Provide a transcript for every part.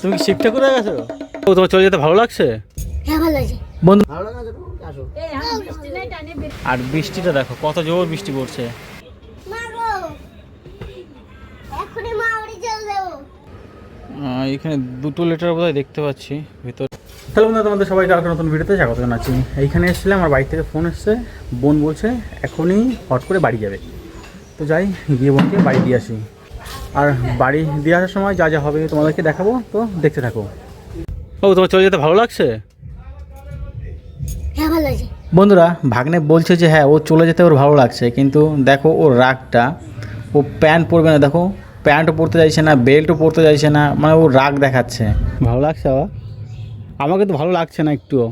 তুমি কি শিফটে করে গেছো? ও তোমার চলে যেতে ভালো লাগছে? হ্যাঁ ভালো আছে বন্ধু ভালো লাগে না যেন আসো আর বৃষ্টিটা দেখো কত জোর বৃষ্টি পড়ছে। এখানে দুটো লেটার বোধহয় দেখতে পাচ্ছি ভিতর হ্যালো বন্ধুরা তোমাদের সবাইকে আরেকটা নতুন ভিডিওতে স্বাগত জানাচ্ছি। এইখানে এসেছিলাম আমার বাড়ি থেকে ফোন এসছে। বোন বলছে এখনই হট করে বাড়ি যাবে। তো যাই গিয়ে বোনকে বাড়ি দিয়ে আসি। আর বাড়ি দিয়ে আসার সময় যা যা হবে তোমাদেরকে দেখাবো তো দেখতে থাকো। ও তোমার চলে যেতে ভালো লাগছে? হ্যাঁ বন্ধুরা ভাগ্নে বলছে যে হ্যাঁ ও চলে যেতে ওর ভালো লাগছে কিন্তু দেখো ওর রাগটা ও প্যান্ট পরবে না দেখো প্যান্টও পরতে চাইছে না বেল্টও পরতে চাইছে না মানে ও রাগ দেখাচ্ছে। ভালো লাগছে বাবা? আমাকে তো ভালো লাগছে না একটুও।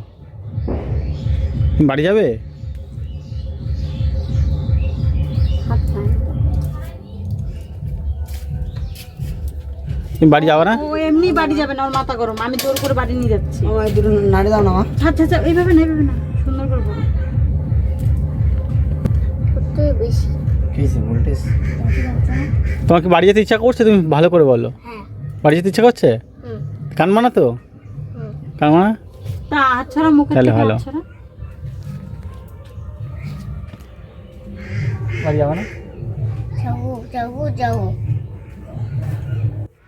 বাড়ি যাবে? তুমি বাড়ি যাবে না? ও এমনি বাড়ি যাবে না ওর মাথা গরম। আমি জোর করে বাড়ি নিয়ে যাচ্ছি। মামা এই দুটো নাড়ি দাও না মা। আচ্ছা আচ্ছা এইভাবে না এইভাবে না। সুন্দর করে বলো। বেশি। কি বাড়ি যেতে ইচ্ছা করছে? তুমি ভালো করে বলো। হ্যাঁ। বাড়ি যেতে ইচ্ছা করছে? হুম। কানমা না তো? হুম কানমা না তা হাত ছাড়া মুখে তাহলে ভালো। বাড়ি যাবে না? যাব যাব যাব।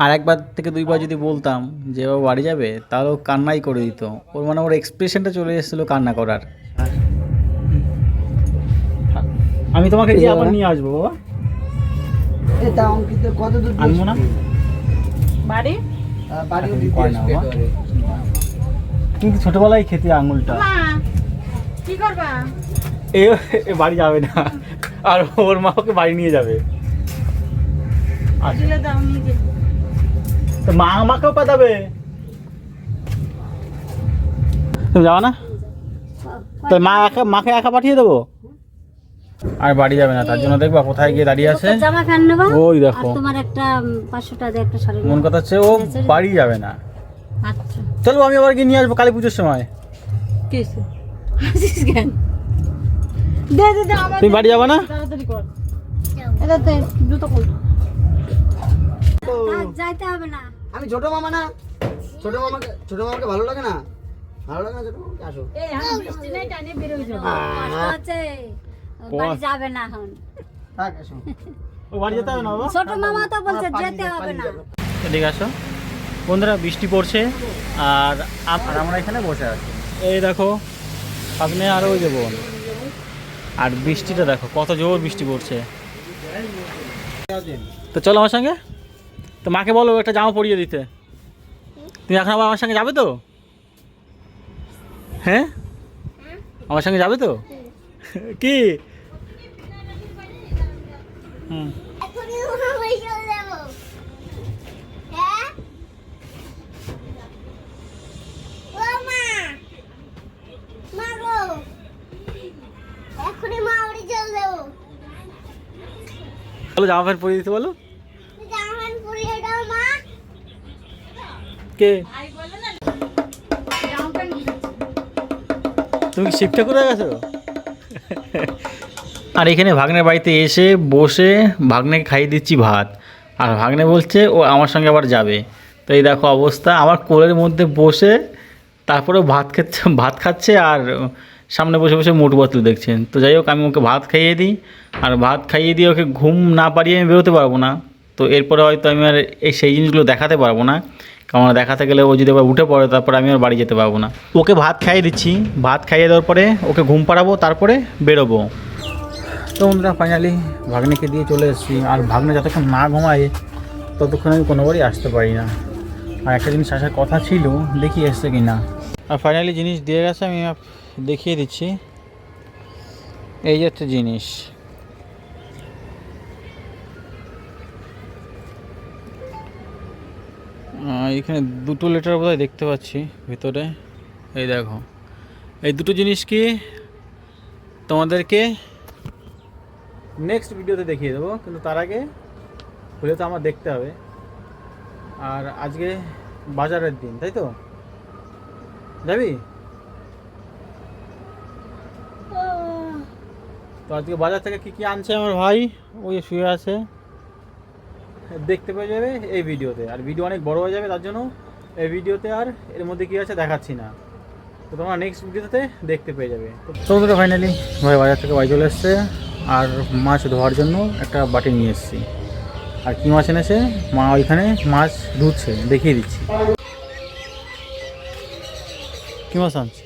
আর একবার থেকে দুইবার যদি বলতাম যে ও বাড়ি যাবে তাহলে ও কান্নাই করে দিত। ওর মানে ওর এক্সপ্রেশনটা চলে এসেছিল কান্না করার। আমি তোমাকে গিয়ে আবার নিয়ে আসব বাবা। এ দাও কিন্তু কত দূর আনব না? বাড়ি? আহ, বাড়িও দিতে আসবে কিন্তু ছোটবেলায় খেতে আঙুলটা? মা কি করবা? এ এ বাড়ি যাবে না। আর ওর মা ওকে বাড়ি নিয়ে যাবে। দিলে দাও নিজে। তো মা আমাকেও পাঠাবে। তুমি যাও না? তো মা একা মাকে একা পাঠিয়ে দেবো? আর বাড়ি যাবে না তার জন্য দেখবা কোথায় গিয়ে দাঁড়িয়ে আছে। জামা প্যান্ট নেবা ওই দেখো। তোমার একটা পাঁচশো টাকা একটা শাড়ি মন কথা হচ্ছে ও বাড়ি যাবে না। আচ্ছা। চলো আমি আবার গিয়ে নিয়ে আসব কালী পুজোর সময়। কি হয়েছে? কেন? দে দে দে আমার তুমি বাড়ি যাবে না? তাড়াতাড়ি কর। এটা যাইতে হবে না। আমি ছোট মামা না। ছোট মামাকে ছোট মামাকে ভালো লাগে না? ভালো লাগে না ছোট মামাকে? আসো। এই আমি বৃষ্টি নাই টানে বের হয়ে যাব। কষ্ট আছে। বাড়ি যাবে না এখন। থাক আসো। ও বাড়ি যেতে হবে না বাবা? ছোট মামা তো বলছে যেতে হবে না। এদিকে আসো। বন্ধুরা বৃষ্টি পড়ছে আর আম- আমরা এখানে বসে আছি। এই দেখো আপনি আরও ওই যে বোন। আর বৃষ্টিটা দেখো কত জোর বৃষ্টি পড়ছে। তো চলো আমার সঙ্গে। তো মাকে বলো একটা জামা পরিয়ে দিতে। তুমি এখন আবার আমার সঙ্গে যাবে তো? হ্যাঁ? আমার সঙ্গে যাবে তো? কি? হুম। জামা প্যান্ট পরিয়ে দিতে বলো জামা প্যান্ট পরিয়ে দাও মা কে তুমি কি শিফটে করে গেছো? আর এখানে ভাগ্নের বাড়িতে এসে বসে ভাগ্নেকে খাইয়ে দিচ্ছি ভাত। আর ভাগ্নে বলছে, ও আমার সঙ্গে আবার যাবে। তো এই দেখো অবস্থা, আমার কোলের মধ্যে বসে তারপরে ভাত খাচ্ছে ভাত খাচ্ছে আর সামনে বসে বসে মোট বোতল দেখছেন। তো যাই হোক, আমি ওকে ভাত খাইয়ে দিই। আর ভাত খাইয়ে দিয়ে ওকে ঘুম না পারিয়ে আমি বেরোতে পারব না। তো এরপরে হয়তো আমি আর এই সেই জিনিসগুলো দেখাতে পারব না। কারণ দেখাতে গেলে ও যদি উঠে পড়ে, তারপরে আমি আর বাড়ি যেতে পারব না। ওকে ভাত খাইয়ে দিচ্ছি। ভাত খাইয়ে দেওয়ার পরে ওকে ঘুম পাড়াবো, তারপরে বেরোবো। তো আমরা ফাইনালি ভাগ্নেকে দিয়ে চলে এসেছি। আর ভাগ্নে যতক্ষণ না ঘুমায়, ততক্ষণ আমি কোনোবারই আসতে পারি না। আর একটা জিনিস আসার কথা ছিল, দেখি এসছে কি না আর ফাইনালি জিনিস দিয়ে গেছে, আমি দেখিয়ে দিচ্ছি। এই যে একটা জিনিস। এখানে দুটো লেটার বোধহয় দেখতে পাচ্ছি ভিতরে। এই দেখো। এই দুটো জিনিস কি তোমাদেরকে নেক্সট ভিডিওতে দেখিয়ে দেবো, কিন্তু তার আগে খুলে তো আমার দেখতে হবে। আর আজকে বাজারের দিন, তাই তো? যাবি? তো আজকে বাজার থেকে কি কি আনছে আমার ভাই? ওই শুয়ে আছে। দেখতে পেয়ে যাবে এই ভিডিওতে। আর ভিডিও অনেক বড় হয়ে যাবে তার জন্য এই ভিডিওতে আর এর মধ্যে কী আছে দেখাচ্ছি না। তো তোমরা নেক্সট ভিডিওতে দেখতে পেয়ে যাবে। তো বন্ধুরা ফাইনালি ভাই বাজার থেকে বাড়ি চলে এসছে। আর মাছ ধোয়ার জন্য একটা বাটি নিয়ে এসেছি। আর কী মাছ এনেছে? মা ওইখানে মাছ ধুচ্ছে দেখিয়ে দিচ্ছি। কী মাছ আনছে?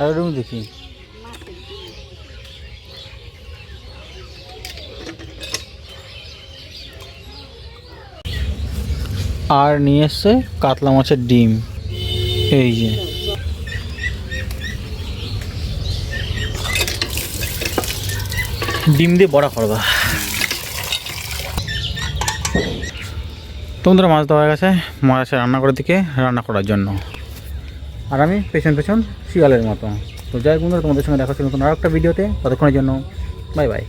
আর দেখি। আর নিয়ে এসছে কাতলা মাছের ডিম। এই যে। ডিম দিয়ে বড়া করবা। তোমাদের মাছ ধরা গেছে। মাছ রান্না করার দিকে, রান্না করার জন্য। আর আমি পেছন পেছন শিয়ালের মতো। তো যাই বন্ধুরা, তোমাদের সঙ্গে দেখা হচ্ছে নতুন আর একটা ভিডিওতে। ততক্ষণের জন্য, বাই বাই।